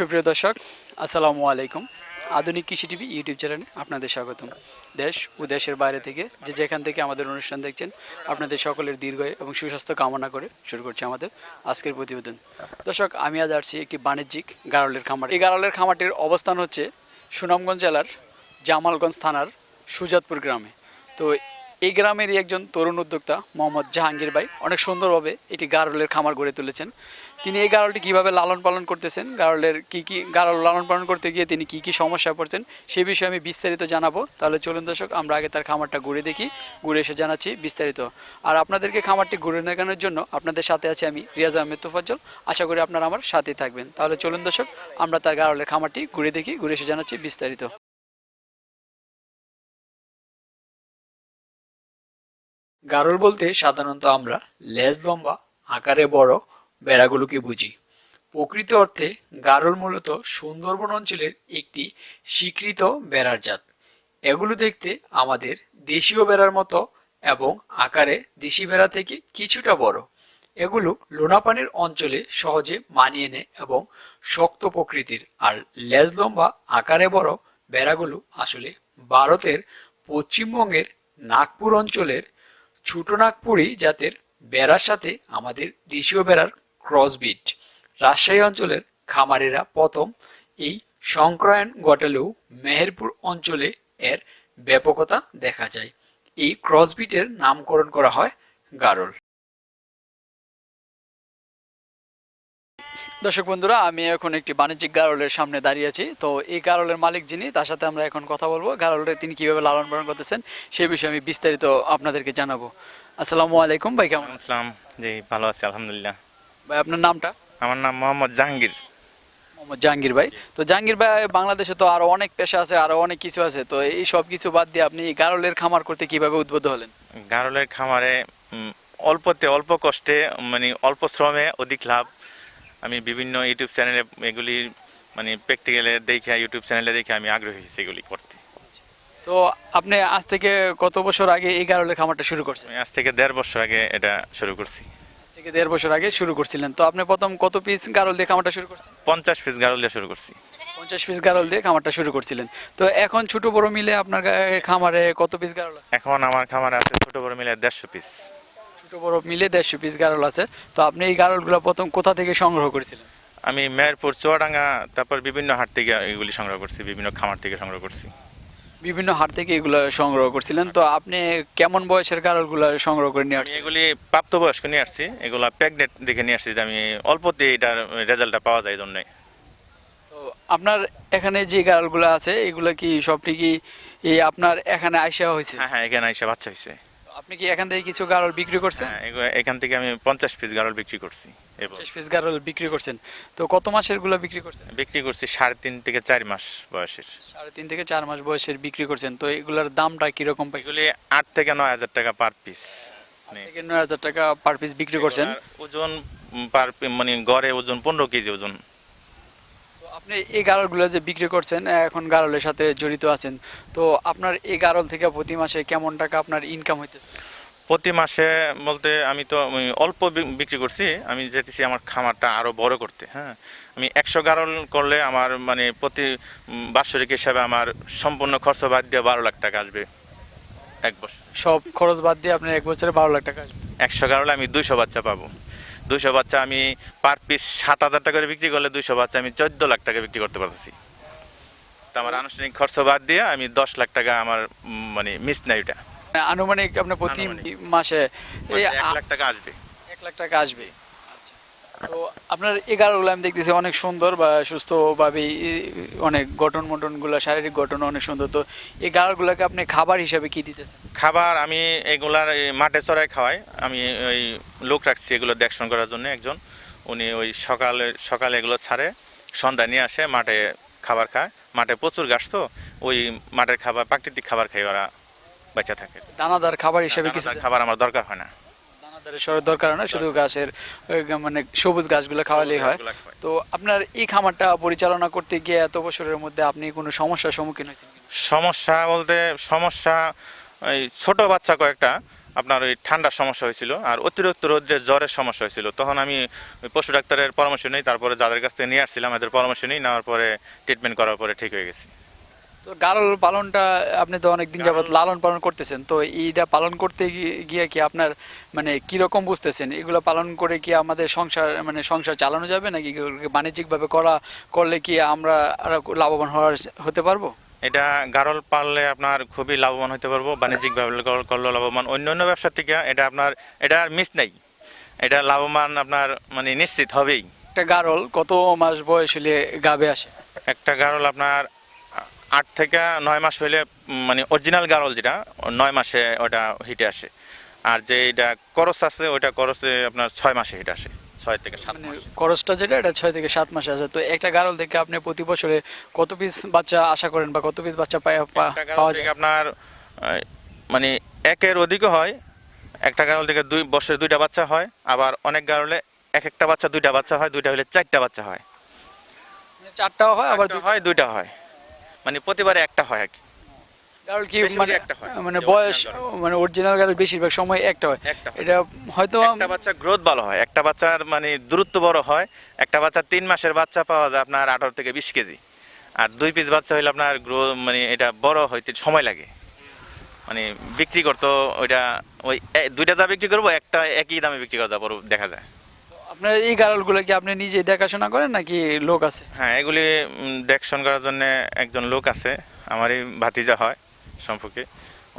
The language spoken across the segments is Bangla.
সুপ্রিয় দর্শক, আসসালামু আলাইকুম। আধুনিক কৃষি টিভি ইউটিউব চ্যানেলে আপনাদের স্বাগতম। দেশ ও দেশের বাইরে থেকে যে যেখান থেকে আমাদের অনুষ্ঠান দেখছেন, আপনাদের সকলের দীর্ঘ এবং সুস্বাস্থ্য কামনা করে শুরু করছি আমাদের আজকের প্রতিবেদন। দর্শক, আমি আজ আসছি একটি বাণিজ্যিক গারলের খামার। এই গারলের খামারটির অবস্থান হচ্ছে সুনামগঞ্জ জেলার জামালগঞ্জ থানার সুজাতপুর গ্রামে। তো এই গ্রামেরই একজন তরুণ উদ্যোক্তা, মোহাম্মদ জাহাঙ্গীর ভাই। অনেক সুন্দরভাবে এটি গারলের খামার গড়ে তুলেছেন। তিনি এই গারলটি কীভাবে লালন পালন করতেছেন, গারলের কী কী, গারল লালন পালন করতে গিয়ে তিনি কী কী সমস্যা পড়ছেন, সে বিষয়ে আমি বিস্তারিত জানাব। তাহলে চলুন দর্শক, আমরা আগে তার খামারটা ঘুরে দেখি, ঘুরে এসে জানাচ্ছি বিস্তারিত। আর আপনাদেরকে খামারটি ঘুরে দেখানোর জন্য আপনাদের সাথে আছি আমি রিয়াজ আহমেদ তোফাজ্জল। আশা করি আপনারা আমার সাথেই থাকবেন। তাহলে চলুন দর্শক, আমরা তার গারলের খামারটি ঘুরে দেখি, ঘুরে এসে জানাচ্ছি বিস্তারিত। গারল বলতে সাধারণত আমরা লেজ লম্বা, আকারে বড়, বেড়াগুলোকে বুঝি। প্রকৃত অর্থে গারল মূলত সুন্দরবন অঞ্চলের একটি স্বীকৃত বেড়ার জাত। এগুলো দেখতে আমাদের দেশীয় বেড়ার মতো এবং আকারে দেশি বেড়া থেকে কিছুটা বড়। এগুলো লোনাপানির অঞ্চলে সহজে মানিয়ে নেয় এবং শক্ত প্রকৃতির। আর লেজ লম্বা, আকারে বড় বেড়াগুলো আসলে ভারতের পশ্চিমবঙ্গের নাগপুর অঞ্চলের ছোটনাগপুরি জাতের বেড়ার সাথে আমাদের দেশীয় বেড়ার ক্রসবিট রাজশাহী অঞ্চলের খামারেরা প্রথম এই সংক্রায়ণ ঘটালেও মেহেরপুর অঞ্চলে এর ব্যাপকতা দেখা যায়। এই ক্রসবিটের নামকরণ করা হয় গারল। দর্শক বন্ধুরা আমি এখন একটি বাণিজ্যিক গারলের সামনে দাঁড়িয়ে আছি। তো এই গারলের মালিক যিনি তার সাথে আমরা এখন কথা বলব। গারলের তিনি কীভাবে লালন পালন করতেছেন সেই বিষয়ে আমি বিস্তারিত আপনাদেরকে জানাব। আসসালামু আলাইকুম ভাই কেমন আসসালাম। জি ভালো আছি আলহামদুলিল্লাহ। ভাই আপনার নামটা? আমার নাম মোহাম্মদ জাহাঙ্গীর। মোহাম্মদ জাহাঙ্গীর ভাই। তো জাহাঙ্গীর ভাই বাংলাদেশে তো আরও অনেক পেশা আছে আরও অনেক কিছু আছে। তো এই সব কিছু বাদ দিয়ে আপনি গারলের খামার করতে কীভাবে উদ্বুদ্ধ হলেন? গারলের খামারে অল্পতে অল্প কষ্টে মানে অল্প শ্রমে অধিক লাভ আমি বিভিন্ন ইউটিউব চ্যানেলে এগুলি মানে প্র্যাকটিক্যালে দেখে ইউটিউব চ্যানেলে দেখে আমি আগ্রহী হয়েছি এগুলি করতে। তো আপনি আজ থেকে কত বছর আগে এই গারলের খামারটা শুরু করছেন? আমি আজ থেকে দেড় বছর আগে এটা শুরু করছি। আজ থেকে দেড় বছর আগে শুরু করছিলেন। তো আপনি প্রথম কত পিস গারল দিয়ে খামারটা শুরু করছেন? পঞ্চাশ পিস গারল দিয়ে শুরু করছি। পঞ্চাশ পিস গারল দিয়ে খামারটা শুরু করছিলেন। তো এখন ছোট বড় মিলে আপনার খামারে কত পিস গারল আছে? এখন আমার খামারে আছে ছোট বড় মিলে দেড়শো পিস ছোট বড় মিলে দেড়শো পিস গারল আছে। তো আপনি এই গারলগুলো প্রথম কোথা থেকে সংগ্রহ করেছিলেন? আমি মেহেরপুর চুয়াডাঙ্গা তারপর বিভিন্ন হাট থেকে এগুলি সংগ্রহ করছি বিভিন্ন খামার থেকে সংগ্রহ করছি। বিভিন্ন হাট থেকে এগুলো সংগ্রহ করছিলেন। তো আপনি কেমন বয়সের গারলগুলো সংগ্রহ করে নিয়ে আমি আসছেন? এগুলি প্রাপ্তবয়স্ক নিয়ে আসছি এগুলা প্রেগনেন্ট দেখে নিয়ে আসছি যে আমি অল্পতে এটার রেজাল্টটা পাওয়া যায় জন্যই। তো আপনার এখানে যে গারলগুলো আছে এগুলো কি সবটি কি এই আপনার এখানে আইসা হয়েছে? হ্যাঁ হ্যাঁ এখানে আইসা বাচ্চা হয়েছে। আপনি কি এখান থেকে কিছু গারল বিক্রি করছেন? হ্যাঁ এখান থেকে আমি পঞ্চাশ পিস গারল বিক্রি করছি পঞ্চাশ পিস গারল বিক্রি করছেন। তো কত মাসেরগুলো বিক্রি করছেন? বিক্রি করছি সাড়ে তিন থেকে চার মাস বয়সের। সাড়ে তিন থেকে চার মাস বয়সের বিক্রি করছেন। তো এগুলোর দামটা কীরকম পাইছেন? আট থেকে নয় হাজার টাকা পার পিস থেকে নয় হাজার টাকা পার পিস বিক্রি করছেন? ওজন পার মানে গড়ে ওজন পনেরো কেজি ওজন। আপনি এই গারলগুলো যে বিক্রি করছেন এখন গারলের সাথে জড়িত আছেন তো আপনার এই গারল থেকে প্রতি মাসে কেমন টাকা আপনার ইনকাম হইতেছে? প্রতি মাসে বলতে আমি তো অল্প বিক্রি করছি আমি যেতেছি আমার খামারটা আরও বড় করতে হ্যাঁ? আমি একশো গারল করলে আমার মানে প্রতি বাৎসরিক হিসাবে আমার সম্পূর্ণ খরচ বাদ দিয়ে বারো লাখ টাকা আসবে এক বছর। সব খরচ বাদ দিয়ে আপনার এক বছরে বারো লাখ টাকা আসবে। একশো গারলে আমি দুইশো বাচ্চা পাবো। দুইশো বাচ্চা আমি পার পিস সাত হাজার টাকা করে বিক্রি করলে দুইশো বাচ্চা আমি চোদ্দ লাখ টাকা বিক্রি করতে পারতেছি তা আমার আনুষ্ঠানিক খরচ বাদ দিয়ে আমি দশ লাখ টাকা আমার মানে মিস নাই ওটা আনুমানিক আপনার প্রতি। মাসে এক লাখ টাকা আসবে এক লাখ টাকা আসবে। তো আপনার এই গাড়গুলো আমি দেখতেছি অনেক সুন্দর বা সুস্থভাবে অনেক গঠন মটনগুলো শারীরিক গঠন অনেক সুন্দর। তো এই গাড়গুলোকে আপনি খাবার হিসাবে কি দিতেছেন? খাবার আমি এগুলার মাঠে চড়াই খাওয়াই। আমি ওই লোক রাখছি এগুলো দেখশন করার জন্য একজন। উনি ওই সকালে সকালে এগুলো ছাড়ে সন্ধ্যা নিয়ে আসে মাঠে খাবার খায়। মাঠে প্রচুর গাছ তো ওই মাঠের খাবার প্রাকৃতিক খাবার খাই ওরা বেঁচে থাকে। দানাদার খাবার হিসাবে কিছু খাবার আমার দরকার হয় না। সরের দরকার না শুধু গাছের মানে সবুজ গাছগুলো খাওয়ালেই হয়। তো আপনার এই খামারটা পরিচালনা করতে গিয়ে এত বছরের মধ্যে আপনি কোনো সমস্যার সম্মুখীন হয়েছেন সমস্যা বলতে সমস্যা এই ছোট বাচ্চা কয়েকটা আপনার ওই ঠান্ডার সমস্যা হয়েছিল আর অতিরিক্ত রোদ্রের জ্বরের সমস্যা হয়েছিল। তখন আমি পশু ডাক্তারের পরামর্শ নিই তারপরে যাদের কাছ থেকে নিয়ে আসছিলাম এদের পরামর্শ নিই নেওয়ার পরে ট্রিটমেন্ট করার পরে ঠিক হয়ে গেছি। তো গারল পালনটা আপনি তো অনেক দিন যাবত লালন পালন করতেছেন তো এইটা পালন করতে গিয়ে- কি আপনার মানে কীরকম বুঝতেছেন? এগুলো পালন করে কি আমাদের সংসার মানে সংসার চালানো যাবে নাকি বাণিজ্যিকভাবে করা করলে কি আমরা লাভবান হওয়ার হতে পারব? এটা গারল পাললে আপনার খুবই লাভবান হতে পারব বাণিজ্যিকভাবে কর- করলেও লাভবান। অন্য অন্য ব্যবসার থেকে এটা আপনার এটা আর মিস নেই। এটা লাভবান আপনার মানে নিশ্চিত হবেই। একটা গারল কত মাস বয়স হলে গাবে আসে? একটা গারল আপনার আট থেকে নয় মাস হইলে মানে অরিজিনাল গারল যেটা নয় মাসে ওটা হিটে আসে। আর যে এটা করস আছে ওইটা করসে আপনার ছয় মাসে হিট আসে ছয় থেকে সাত মানে খরচটা যেটা এটা ছয় থেকে সাত মাসে আসে। তো একটা গারল থেকে আপনি প্রতি বছরে কত পিস বাচ্চা আশা করেন বা কত পিস বাচ্চা পাওয়া যায়? আপনার মানে একের অধিকও হয়। একটা গারল থেকে দুই বছরে দুইটা বাচ্চা হয় আবার অনেক গারলে এক একটা বাচ্চা দুইটা বাচ্চা হয় দুইটা হলে চারটা বাচ্চা হয়। মানে চারটাও হয় আবার হয় দুইটা হয়। মানে প্রতিবারে একটা হয় আর কি। মানে একটা হয়, মানে বয়স মানে অরিজিনাল গারল বেশিরভাগ সময় একটা হয়। এটা হয়তো একটা বাচ্চা গ্রোথ ভালো হয়। একটা বাচ্চার মানে দূরত্ব বড় হয়। একটা বাচ্চা তিন মাসের বাচ্চা পাওয়া যায় আপনার আঠারো থেকে বিশ কেজি। আর দুই পিস বাচ্চা হইলে আপনার গ্রো মানে এটা বড় হইতে সময় লাগে। মানে বিক্রি করতো ওইটা ওই দুইটা যা বিক্রি করব একটা একই দামে বিক্রি করা যাব দেখা যায়। আপনার এই গারলগুলো কি আপনি নিজে দেখাশোনা করেন নাকি লোক আছে? হ্যাঁ এগুলি দেখশন করার জন্য একজন লোক আছে আমারই ভাতিজা হয় সম্পর্কে।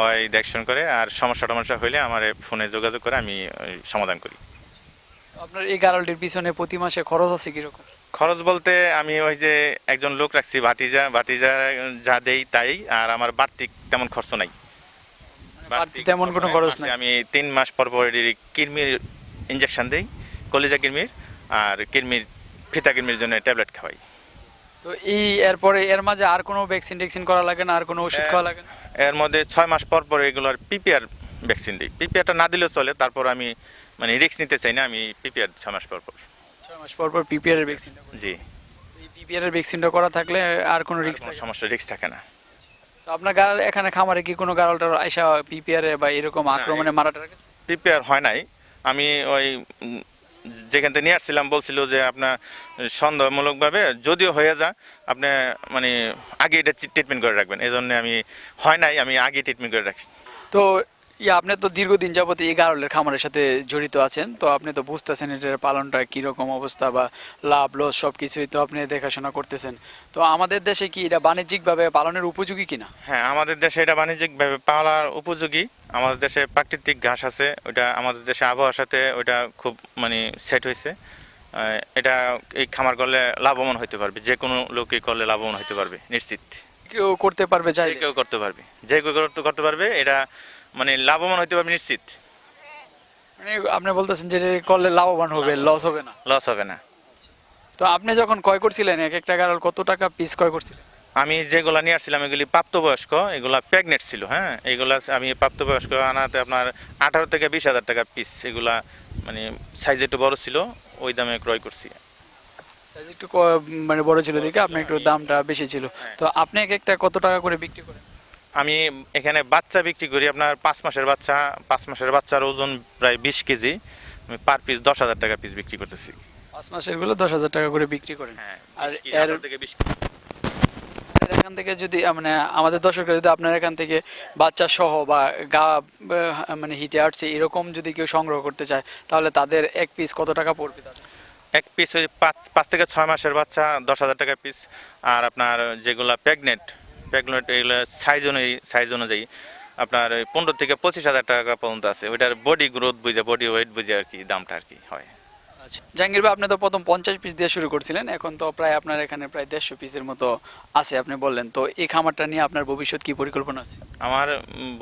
ওই দেখশন করে আর সমস্যা টমস্যা হইলে আমার ফোনে যোগাযোগ করে আমি সমাধান করি। আপনার এই গারলটির পিছনে প্রতি মাসে খরচ আছে কীরকম? খরচ বলতে আমি ওই যে একজন লোক রাখছি ভাতিজা। ভাতিজা যা দেই তাই আর আমার বাড়তি তেমন খরচ নাই। বাড়তি তেমন কোনো খরচ নাই। আমি তিন মাস পর পর এর কিরমির ইঞ্জেকশন দেই। কলিজা কিরমির আর কিরমির ফিতা কিরমির জন্য ট্যাবলেট খাওয়াই। তো এই এরপরে এর মাঝে আর কোনো ভ্যাকসিন ট্যাকসিন করা লাগে না আর কোনো ওষুধ। খাওয়া লাগে না? এর মধ্যে ছয় মাস পর পর এগুলোর পিপিআর ভ্যাকসিন দিই। পিপিআরটা না দিলেও চলে তারপর আমি মানে রিস্ক নিতে চাই না আমি পিপিআর ছয় মাস পর পর। ছয় মাস পর পর পিপিআর এর ভ্যাকসিনটা জি। পিপিআর এর ভ্যাকসিনটা করা থাকলে আর কোনো রিস্ক সমস্যা রিস্ক থাকে না। তো আপনার গাড়াল এখানে খামারে কি কোনো গাড়ালটার আইসা পিপিআর বা এরকম আক্রমণে মারাটার গেছে প্রিপেয়ার হয় নাই। আমি ওই যেখান থেকে নিয়ে আসছিলাম বলছিল যে আপনার সন্দেহমূলকভাবে যদিও হয়ে যা, আপনি মানে আগে এটা ট্রিটমেন্ট করে রাখবেন। এই জন্য আমি হয় নাই, আমি আগে ট্রিটমেন্ট করে রাখি তো আপনি তো দীর্ঘদিন যাবত এই গারলের খামারের সাথে জড়িত আছেন তো আপনি তো বুঝতেছেন এটার পালনটা কীরকম অবস্থা বা লাভ লস সব কিছুই তো আপনি দেখাশোনা করতেছেন। তো আমাদের দেশে কি এটা বাণিজ্যিকভাবে পালনের উপযোগী কিনা? হ্যাঁ আমাদের দেশে এটা বাণিজ্যিকভাবে পালার উপযোগী। আমাদের দেশে প্রাকৃতিক ঘাস আছে ওইটা আমাদের দেশে আবহাওয়ার সাথে ওইটা খুব মানে সেট হয়েছে। এটা এই খামার করলে লাভবান হতে পারবে যে কোনো লোকই করলে লাভবান হতে পারবে নিশ্চিত। কেউ করতে পারবে যে চাইলে কেউ করতে পারবে যে কেউ করতে পারবে এটা মানে লাভবান হতে পারবে নিশ্চিত? মানে আপনি বলতেছেন যে করলে লাভবান হবে লস হবে না। লস হবে না। তো আপনি যখন ক্রয় করছিলেন এক একটা গারল কত টাকা পিস ক্রয় করছিলেন? আমি যেগুলা নিয়ে আসছিলাম এগুলি প্রাপ্তবয়স্ক এগুলা প্রেগনেন্ট ছিল হ্যাঁ? এগুলা আমি প্রাপ্তবয়স্ক আনাতে আপনার আঠারো থেকে বিশ হাজার টাকা পিস এগুলা মানে সাইজ একটু বড় ছিল ওই দামে ক্রয় করছি। সাইজ একটু মানে বড় ছিল দেখে আপনার একটু দামটা বেশি ছিল। তো আপনি এক একটা কত টাকা করে বিক্রি করেন? আমি এখানে বাচ্চা বিক্রি করি আপনার পাঁচ মাসের বাচ্চা পাঁচ মাসের বাচ্চার ওজন প্রায় বিশ কেজি। আমি পার পিস দশ হাজার টাকা পিস বিক্রি করতেছি। পাঁচ মাসেরগুলো দশ হাজার টাকা করে বিক্রি করেন। হ্যাঁ আর এর- থেকে এখান থেকে যদি মানে আমাদের দর্শকরা যদি আপনার এখান থেকে বাচ্চা সহ বা গা মানে হিটে আসছে এরকম যদি কেউ সংগ্রহ করতে চায় তাহলে তাদের এক পিস কত টাকা পড়বে তাদের? এক পিস ওই পাঁচ পাঁচ থেকে ছয় মাসের বাচ্চা দশ হাজার টাকা পিস আর আপনার যেগুলা প্রেগনেন্ট প্রেগনেন্ট এগুলো সাইজ অনুযায়ী সাইজ অনুযায়ী আপনার ওই পনেরো থেকে পঁচিশ হাজার টাকা পর্যন্ত আছে। ওইটার বডি গ্রোথ বুঝে বডি ওয়েট বুঝে আর কি দামটা আর কি হয়। আচ্ছা। জাহাঙ্গীর ভাই আপনি তো প্রথম পঞ্চাশ পিস দিয়ে শুরু করছিলেন এখন তো প্রায় আপনার এখানে প্রায় দেড়শো পিসের মতো আছে আপনি বললেন। তো এই খামারটা নিয়ে আপনার ভবিষ্যৎ কি পরিকল্পনা আছে? আমার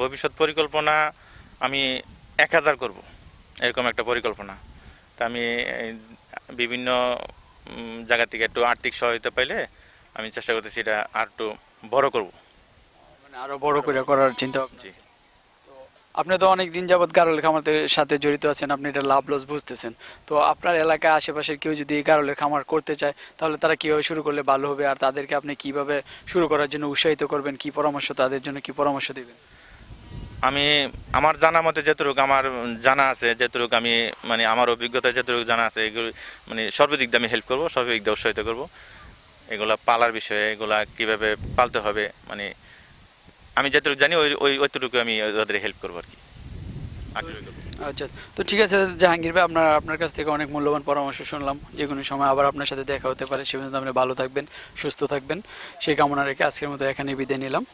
ভবিষ্যৎ পরিকল্পনা আমি এক হাজার করব। এরকম একটা পরিকল্পনা। তা আমি বিভিন্ন জায়গা থেকে একটু আর্থিক সহায়তা পাইলে আমি চেষ্টা করতেছি এটা আর একটু বড় করব। মানে আরও বড় করে করার চিন্তা ভাবনা জি। আপনি তো অনেক দিন যাবত গারলের খামারের সাথে জড়িত আছেন আপনি এটা লাভ লস বুঝতেছেন। তো আপনার এলাকায় আশেপাশের কেউ যদি এই গারলের খামার করতে চায় তাহলে তারা কীভাবে শুরু করলে ভালো হবে আর তাদেরকে আপনি কীভাবে শুরু করার জন্য উৎসাহিত করবেন? কি পরামর্শ তাদের জন্য কি পরামর্শ দিবেন? আমি আমার জানা মতে যতটুকু আমার জানা আছে যতটুকু আমি মানে আমার অভিজ্ঞতা যতটুকু জানা আছে এগুলো মানে সর্বদিক দিয়ে আমি হেল্প করব সর্বদিক দিয়ে উৎসাহিত করব। এগুলা পালার বিষয়ে, এগুলা কীভাবে পালতে হবে মানে আমি যতটুকু জানি ওই ওই অতটুকু আমি ওদের হেল্প করব আর কি। আচ্ছা তো ঠিক আছে জাহাঙ্গীর ভাই, আপনার আপনার কাছ থেকে অনেক মূল্যবান পরামর্শ শুনলাম। যে কোনো সময় আবার আপনার সাথে দেখা হতে পারে। সে পর্যন্ত আপনি ভালো থাকবেন, সুস্থ থাকবেন। সেই কামনা রেখে আজকের মতো এখানে বিদায় নিলাম।